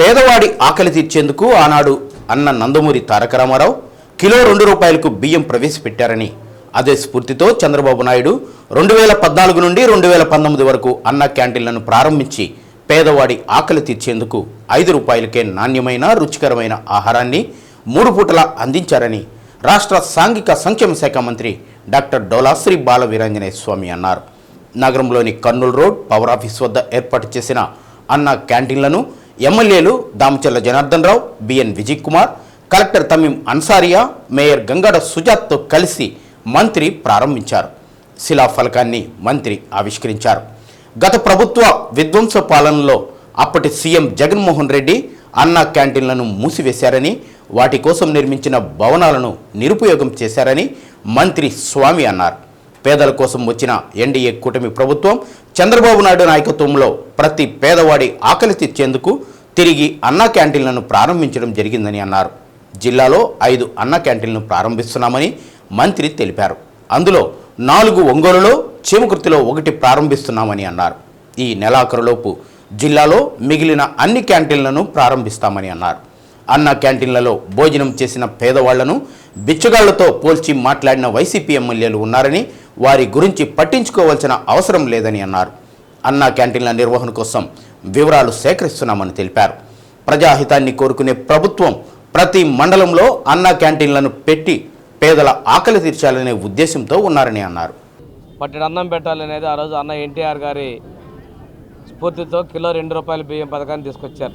పేదవాడి ఆకలి తీర్చేందుకు ఆనాడు అన్న నందమూరి తారక రామారావు కిలో రెండు రూపాయలకు బియ్యం ప్రవేశపెట్టారని అదే స్ఫూర్తితో చంద్రబాబు నాయుడు రెండు వేల పద్నాలుగు నుండి రెండు వేల పంతొమ్మిది వరకు అన్న క్యాంటీన్లను ప్రారంభించి పేదవాడి ఆకలి తీర్చేందుకు ఐదు రూపాయలకే నాణ్యమైన రుచికరమైన ఆహారాన్ని మూడు పూటలా అందించారని రాష్ట్ర సాంఘిక సంక్షేమ శాఖ మంత్రి డాక్టర్ డోలాశ్రీ బాల వీరాంజనేయ స్వామి అన్నారు. నగరంలోని కర్నూలు రోడ్ పవర్ ఆఫీస్ వద్ద ఏర్పాటు చేసిన అన్న క్యాంటీన్లను ఎమ్మెల్యేలు Damacharla Janardhan Rao BN Vijay Kumar collector Tameem Ansariya mayor Gangada సుజాత్తో కలిసి మంత్రి ప్రారంభించారు. శిలాఫలకాన్ని మంత్రి ఆవిష్కరించారు. గత ప్రభుత్వ విధ్వంస పాలనలో అప్పటి సీఎం జగన్మోహన్ రెడ్డి అన్నా క్యాంటీన్లను మూసివేశారని వాటి కోసం నిర్మించిన భవనాలను నిరుపయోగం చేశారని మంత్రి స్వామి అన్నారు. పేదల కోసం వచ్చిన ఎన్డీఏ కూటమి ప్రభుత్వం చంద్రబాబు నాయుడు నాయకత్వంలో ప్రతి పేదవాడి ఆకలి తెచ్చేందుకు తిరిగి అన్న క్యాంటీన్లను ప్రారంభించడం జరిగిందని అన్నారు. జిల్లాలో ఐదు అన్న క్యాంటీన్లను ప్రారంభిస్తున్నామని మంత్రి తెలిపారు. అందులో నాలుగు ఒంగోలులో చీమకుర్తిలో ఒకటి ప్రారంభిస్తున్నామని అన్నారు. ఈ నెలాఖరులోపు జిల్లాలో మిగిలిన అన్ని క్యాంటీన్లను ప్రారంభిస్తామని అన్నారు. అన్న క్యాంటీన్లలో భోజనం చేసిన పేదవాళ్ళను బిచ్చగాళ్ళతో పోల్చి మాట్లాడిన వైసీపీ ఎమ్మెల్యేలు ఉన్నారని వారి గురించి పట్టించుకోవాల్సిన అవసరం లేదని అన్నారు. అన్నా క్యాంటీన్ల నిర్వహణ కోసం వివరాలు సేకరిస్తున్నామని తెలిపారు. ప్రజాహితాన్ని కోరుకునే ప్రభుత్వం ప్రతి మండలంలో అన్న క్యాంటీన్లను పెట్టి పేదల ఆకలి తీర్చాలనే ఉద్దేశంతో ఉన్నారని అన్నారు. పట్టెడు అన్నం పెట్టాలనేది ఆ రోజు అన్న ఎన్టీఆర్ గారి స్ఫూర్తితో కిలో రెండు రూపాయల బియ్యం పథకాన్ని తీసుకొచ్చారు.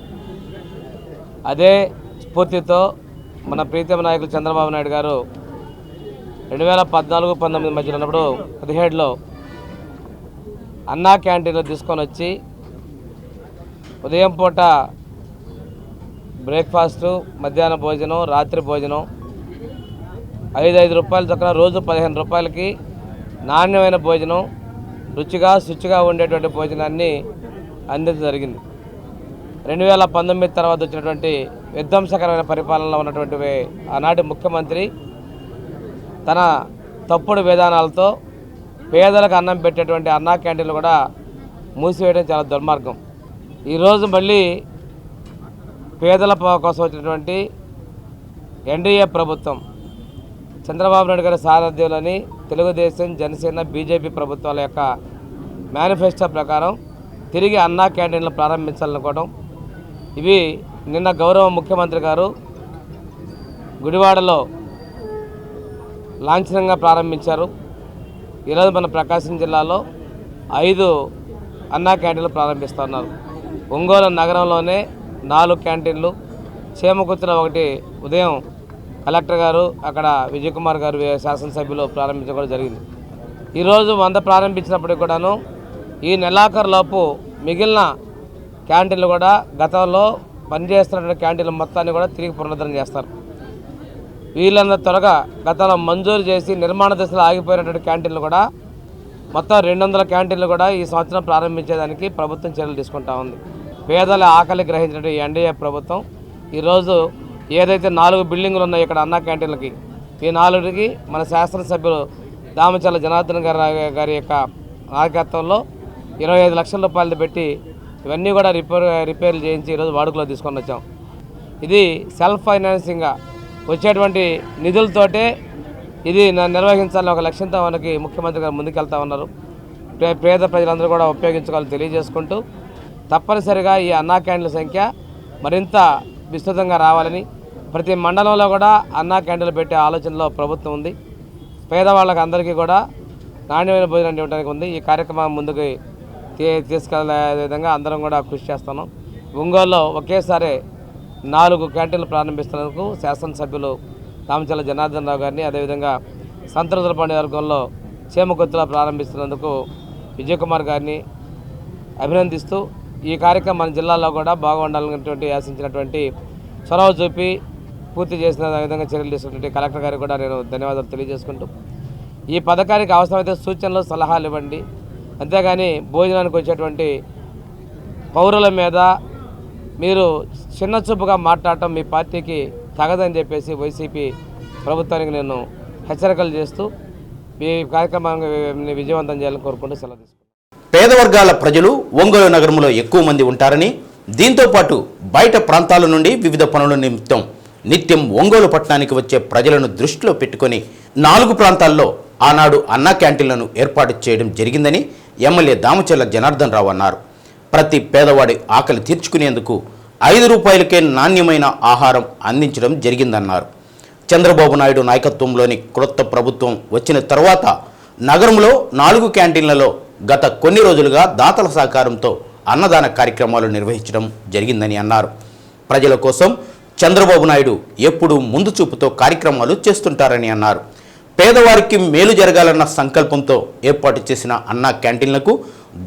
అదే స్ఫూర్తితో మన ప్రీతమ నాయకులు చంద్రబాబు నాయుడు గారు రెండు వేల పద్నాలుగు పంతొమ్మిది మధ్యలో ఉన్నప్పుడు పదిహేడులో అన్నా క్యాంటీన్లో తీసుకొని వచ్చి ఉదయం పూట బ్రేక్ఫాస్టు మధ్యాహ్న భోజనం రాత్రి భోజనం ఐదు ఐదు రూపాయల చొక్కన రోజు పదిహేను రూపాయలకి నాణ్యమైన భోజనం రుచిగా శుచిగా ఉండేటువంటి భోజనాన్ని అందించడం జరిగింది. రెండు వేల పంతొమ్మిది తర్వాత వచ్చినటువంటి విధ్వంసకరమైన పరిపాలనలో ఉన్నటువంటి ఆనాటి ముఖ్యమంత్రి తన తప్పుడు విధానాలతో పేదలకు అన్నం పెట్టేటువంటి అన్నా క్యాంటీన్లు కూడా మూసివేయడం చాలా దుర్మార్గం. ఈరోజు మళ్ళీ పేదల కోసం వచ్చినటువంటి ఎన్డీఏ ప్రభుత్వం చంద్రబాబు నాయుడు గారి సారథ్యంలోని తెలుగుదేశం జనసేన బీజేపీ ప్రభుత్వాల యొక్క మేనిఫెస్టో ప్రకారం తిరిగి అన్నా క్యాంటీన్లు ప్రారంభించాలనుకోవడం. ఇవి నిన్న గౌరవ ముఖ్యమంత్రి గారు గుడివాడలో లాంఛనంగా ప్రారంభించారు. ఈరోజు మన ప్రకాశం జిల్లాలో ఐదు అన్నా క్యాంటీన్లు ప్రారంభిస్తున్నారు. ఒంగోలు నగరంలోనే నాలుగు క్యాంటీన్లు. చేమకుర్తిలో ఒకటి. ఉదయం కలెక్టర్ గారు అక్కడ విజయకుమార్ గారు శాసనసభ్యులు ప్రారంభించడం జరిగింది. ఈరోజు వంద ప్రారంభించినప్పటికి కూడాను ఈ నెలాఖరులోపు మిగిలిన క్యాంటీన్లు కూడా గతంలో పనిచేస్తున్నటువంటి క్యాంటీన్లు మొత్తాన్ని కూడా తిరిగి పునరుద్ధరణ చేస్తారు. వీళ్ళందరూ త్వరగా గతంలో మంజూరు చేసి నిర్మాణ దశలో ఆగిపోయినటువంటి క్యాంటీన్లు కూడా మొత్తం రెండు వందల క్యాంటీన్లు కూడా ఈ సంవత్సరం ప్రారంభించేదానికి ప్రభుత్వం చర్యలు తీసుకుంటా ఉంది. పేదల ఆకలి గ్రహించినటువంటి ఎన్డీఏ ప్రభుత్వం ఈరోజు ఏదైతే నాలుగు బిల్డింగులు ఉన్నాయో ఇక్కడ అన్నా క్యాంటీన్లకి ఈ నాలుగుకి మన శాసనసభ్యులు దామచల్ల జనార్దన్ గారి గారి యొక్క నాయకత్వంలో ఇరవై ఐదు లక్షల రూపాయలు పెట్టి ఇవన్నీ కూడా రిపేర్ రిపేర్లు చేయించి ఈరోజు వాడుకలో తీసుకొని వచ్చాం. ఇది సెల్ఫ్ ఫైనాన్సింగ్గా వచ్చేటువంటి నిధులతోటే ఇది నిర్వహించాలని ఒక లక్ష్యంతో మనకి ముఖ్యమంత్రి గారు ముందుకెళ్తా ఉన్నారు. పే- పేద ప్రజలందరూ కూడా ఉపయోగించుకోవాలని తెలియజేసుకుంటూ తప్పనిసరిగా ఈ అన్నా క్యాండ్ల సంఖ్య మరింత విస్తృతంగా రావాలని ప్రతి మండలంలో కూడా అన్నా క్యాంటీన్లు పెట్టే ఆలోచనలో ప్రభుత్వం ఉంది. పేదవాళ్ళకి అందరికీ కూడా నాణ్యమైన భోజనం ఇవ్వడానికి ఉంది. ఈ కార్యక్రమం ముందుకు తీ తీసుకెళ్ళే విధంగా అందరం కూడా కృషి చేస్తున్నాం. ఒంగోలులో ఒకేసారి నాలుగు క్యాంటీన్లు ప్రారంభిస్తున్నందుకు శాసనసభ్యులు రామచల జనార్దన్ రావు గారిని అదేవిధంగా సంతరుదలపాండి వర్గంలో చేమకొత్తులో ప్రారంభిస్తున్నందుకు విజయకుమార్ గారిని అభినందిస్తూ ఈ కార్యక్రమం మన జిల్లాలో కూడా బాగుండాలనేటువంటి ఆశించినటువంటి చొరవ చూపి పూర్తి చేసిన విధంగా చర్యలు తీసుకున్నటువంటి కలెక్టర్ గారికి కూడా నేను ధన్యవాదాలు తెలియజేసుకుంటూ ఈ పథకానికి అవసరమైతే సూచనలు సలహాలు ఇవ్వండి. అంతేగాని భోజనానికి వచ్చేటువంటి పౌరుల మీద మీరు చిన్న చూపుగా మాట్లాడటం మీ పార్టీకి తగదని చెప్పేసి వైసీపీ ప్రభుత్వానికి నేను హెచ్చరికలు చేస్తూ ఈ కార్యక్రమాన్ని విజయవంతం చేయాలని కోరుకుంటూ సెలవు తీసుకుంటాను పేద వర్గాల ప్రజలు ఒంగోలు నగరంలో ఎక్కువ మంది ఉంటారని దీంతో పాటు బయట ప్రాంతాల నుండి వివిధ పనుల నిమిత్తం నిత్యం ఒంగోలు పట్టణానికి వచ్చే ప్రజలను దృష్టిలో పెట్టుకొని నాలుగు ప్రాంతాల్లో ఆనాడు అన్నా క్యాంటీన్లను ఏర్పాటు చేయడం జరిగిందని ఎమ్మెల్యే దామచర్ల జనార్దన్ రావు అన్నారు. ప్రతి పేదవాడి ఆకలి తీర్చుకునేందుకు ఐదు రూపాయలకే నాణ్యమైన ఆహారం అందించడం జరిగిందన్నారు. చంద్రబాబు నాయుడు నాయకత్వంలోని క్రొత్త ప్రభుత్వం వచ్చిన తర్వాత నగరంలో నాలుగు క్యాంటీన్లలో గత కొన్ని రోజులుగా దాతల సహకారంతో అన్నదాన కార్యక్రమాలు నిర్వహించడం జరిగిందని అన్నారు. ప్రజల కోసం చంద్రబాబు నాయుడు ఎప్పుడూ ముందు చూపుతో కార్యక్రమాలు చేస్తుంటారని అన్నారు. పేదవారికి మేలు జరగాలన్న సంకల్పంతో ఏర్పాటు చేసిన అన్నా క్యాంటీన్లకు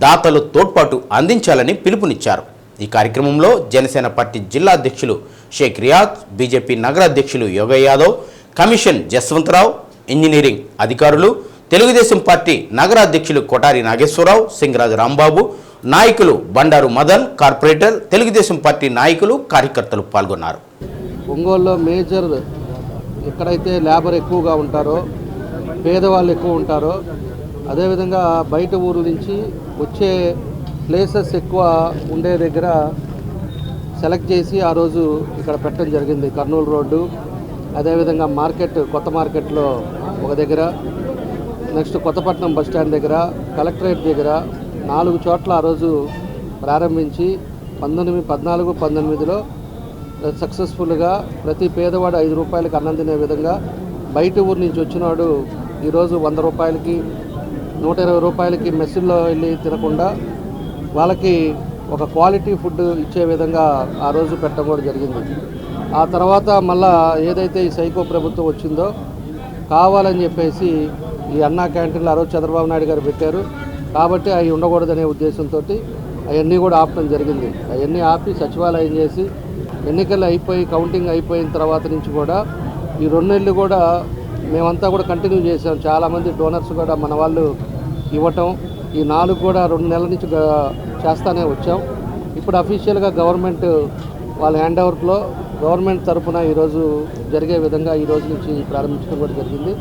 దాతలు తోడ్పాటు అందించాలని పిలుపునిచ్చారు. ఈ కార్యక్రమంలో జనసేన పార్టీ జిల్లా అధ్యక్షులు షేక్ రియాజ్ బీజేపీ నగర అధ్యక్షులు యోగ యాదవ్ కమిషన్ జస్వంతరావు ఇంజనీరింగ్ అధికారులు తెలుగుదేశం పార్టీ నగర అధ్యక్షులు కొటారి నాగేశ్వరరావు సింగరాజు రాంబాబు నాయకులు బండారు మదన్ కార్పొరేటర్ తెలుగుదేశం పార్టీ నాయకులు కార్యకర్తలు పాల్గొన్నారు. ఒంగోలులో మేజర్ ఎక్కడైతే లేబర్ ఎక్కువగా ఉంటారో పేదవాళ్ళు ఎక్కువ ఉంటారో అదేవిధంగా బయట ఊరు నుంచి వచ్చే ప్లేసెస్ ఎక్కువ ఉండే దగ్గర సెలెక్ట్ చేసి ఆ రోజు ఇక్కడ పెట్టడం జరిగింది. కర్నూలు రోడ్డు అదేవిధంగా మార్కెట్ కొత్త మార్కెట్లో ఒక దగ్గర నెక్స్ట్ కొత్తపట్నం బస్ స్టాండ్ దగ్గర కలెక్టరేట్ దగ్గర నాలుగు చోట్ల ఆ రోజు ప్రారంభించి పంతొమ్మిది పద్నాలుగు పంతొమ్మిదిలో సక్సెస్ఫుల్గా ప్రతి పేదవాడు ఐదు రూపాయలకు అన్నం తినే విధంగా బయట ఊరు నుంచి వచ్చినాడు ఈరోజు వంద రూపాయలకి నూట ఇరవై రూపాయలకి మెస్సుల్లో వెళ్ళి తినకుండా వాళ్ళకి ఒక క్వాలిటీ ఫుడ్ ఇచ్చే విధంగా ఆ రోజు పెట్టడం కూడా జరిగింది. ఆ తర్వాత మళ్ళా ఏదైతే ఈ సైకో ప్రభుత్వం వచ్చిందో కావాలని చెప్పేసి ఈ అన్నా క్యాంటీన్లు ఆ రోజు చంద్రబాబు నాయుడు గారు పెట్టారు. కాబట్టి అవి ఉండకూడదనే ఉద్దేశంతో అవన్నీ కూడా ఆపడం జరిగింది. అవన్నీ ఆపి సచివాలయం చేసి ఎన్నికలు అయిపోయి కౌంటింగ్ అయిపోయిన తర్వాత నుంచి కూడా ఈ రెండు నెలలు కూడా మేమంతా కూడా కంటిన్యూ చేసాం చాలామంది డోనర్స్ కూడా మన వాళ్ళు ఇవ్వటం. ఈ నాలుగు కూడా రెండు నెలల నుంచి చేస్తానే వచ్చాం. ఇప్పుడు అఫీషియల్గా గవర్నమెంట్ వాళ్ళ హ్యాండ్ ఓవర్లో గవర్నమెంట్ తరఫున ఈరోజు జరిగే విధంగా ఈ రోజు నుంచి ప్రారంభించడం కూడా జరిగింది.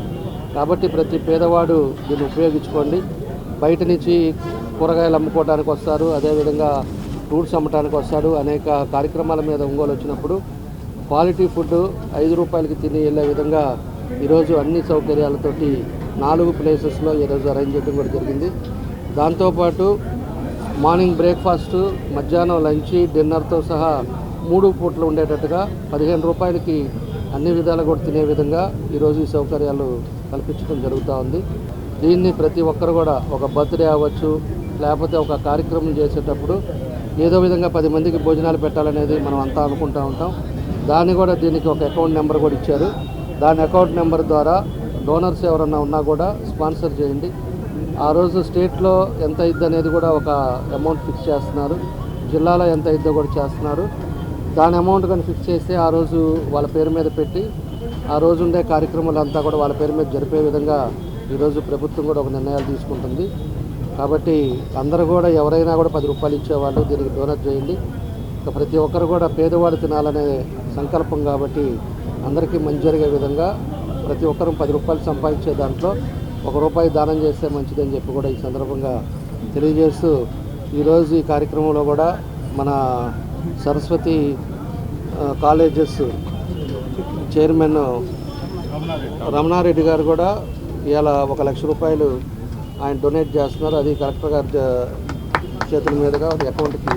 కాబట్టి ప్రతి పేదవాడు దీన్ని ఉపయోగించుకోండి. బయట నుంచి కూరగాయలు అమ్ముకోవడానికి వస్తారు. అదేవిధంగా ఫ్రూట్స్ అమ్మటానికి వస్తాడు. అనేక కార్యక్రమాల మీద ఒంగోలు వచ్చినప్పుడు క్వాలిటీ ఫుడ్ ఐదు రూపాయలకి తిని వెళ్ళే విధంగా ఈరోజు అన్ని సౌకర్యాలతోటి నాలుగు ప్లేసెస్లో ఈరోజు అరేంజ్ చేయడం కూడా జరిగింది. దాంతోపాటు మార్నింగ్ బ్రేక్ఫాస్ట్ మధ్యాహ్నం లంచ్ డిన్నర్తో సహా మూడు పూట్లు ఉండేటట్టుగా పదిహేను రూపాయలకి అన్ని విధాలు కూడా తినే విధంగా ఈరోజు ఈ సౌకర్యాలు కల్పించడం జరుగుతూ ఉంది. దీన్ని ప్రతి ఒక్కరు కూడా ఒక బర్త్డే అవ్వచ్చు లేకపోతే ఒక కార్యక్రమం చేసేటప్పుడు ఏదో విధంగా పది మందికి భోజనాలు పెట్టాలనేది మనం అంతా అనుకుంటూ ఉంటాం. దాన్ని కూడా దీనికి ఒక అకౌంట్ నెంబర్ కూడా ఇచ్చారు. దాని అకౌంట్ నెంబర్ ద్వారా డోనర్స్ ఎవరన్నా ఉన్నా కూడా స్పాన్సర్ చేయండి. ఆ రోజు స్టేట్లో ఎంత అయింది అనేది కూడా ఒక అమౌంట్ ఫిక్స్ చేస్తున్నారు. జిల్లాలో ఎంత అయిందో కూడా చేస్తున్నారు. దాని అమౌంట్ కానీ ఫిక్స్ చేస్తే ఆ రోజు వాళ్ళ పేరు మీద పెట్టి ఆ రోజు ఉండే కార్యక్రమాలు అంతా కూడా వాళ్ళ పేరు మీద జరిపే విధంగా ఈరోజు ప్రభుత్వం కూడా ఒక నిర్ణయాలు తీసుకుంటుంది. కాబట్టి అందరూ కూడా ఎవరైనా కూడా పది రూపాయలు ఇచ్చేవాళ్ళు దీనికి డోనర్ చేయండి. ప్రతి ఒక్కరు కూడా పేదవాడు తినాలనే సంకల్పం కాబట్టి అందరికీ మంచి జరిగే విధంగా ప్రతి ఒక్కరూ పది రూపాయలు సంపాదించే దాంట్లో ఒక రూపాయి దానం చేస్తే మంచిదని చెప్పి కూడా ఈ సందర్భంగా తెలియజేస్తూ ఈరోజు ఈ కార్యక్రమంలో కూడా మన సరస్వతి కాలేజెస్ చైర్మన్ రమణారెడ్డి గారు కూడా ఇవాళ ఒక లక్ష రూపాయలు ఆయన డొనేట్ చేస్తున్నారు. అది కలెక్టర్ గారి చేతుల మీదుగా ఒక అకౌంట్కి